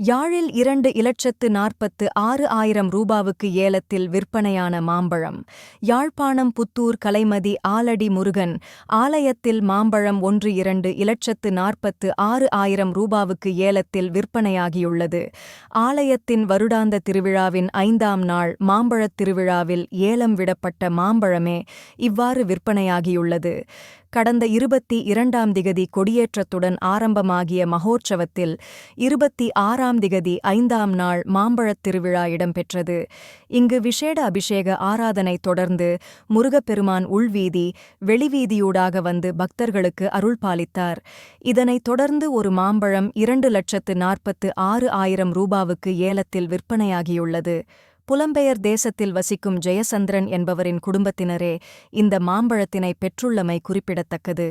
யாழில் இரண்டு இலட்சத்து நாற்பத்து ஆறு ஆயிரம் ரூபாவுக்கு ஏலத்தில் விற்பனையான மாம்பழம். யாழ்ப்பாணம் புத்தூர் கலைமதி ஆலடி முருகன் ஆலயத்தில் மாம்பழம் ஒன்று இரண்டு இலட்சத்து நாற்பத்து ஆறு ஆயிரம் ரூபாவுக்கு ஏலத்தில் விற்பனையாகியுள்ளது. ஆலயத்தின் வருடாந்த திருவிழாவின் ஐந்தாம் நாள் மாம்பழத் திருவிழாவில் ஏலம் விடப்பட்ட மாம்பழமே இவ்வாறு விற்பனையாகியுள்ளது. கடந்த இருபத்தி இரண்டாம் திகதி கொடியேற்றத்துடன் ஆரம்பமாகிய மகோற்சவத்தில் இருபத்தி ஆறாம் திகதி ஐந்தாம் நாள் மாம்பழத் திருவிழா இடம்பெற்றது. இங்கு விஷேட அபிஷேக ஆராதனை தொடர்ந்து முருகப்பெருமான் உள்வீதி வெளிவீதியூடாக வந்து பக்தர்களுக்கு அருள் பாலித்தார். இதனைத் தொடர்ந்து ஒரு மாம்பழம் இரண்டு லட்சத்து நாற்பத்து ஆறு ஆயிரம் ரூபாவுக்கு ஏலத்தில் விற்பனையாகியுள்ளது. புலம்பெயர் தேசத்தில் வசிக்கும் ஜெயசந்திரன் என்பவரின் குடும்பத்தினரே இந்த மாம்பழத்தினை பெற்றுள்ளமை குறிப்பிடத்தக்கது.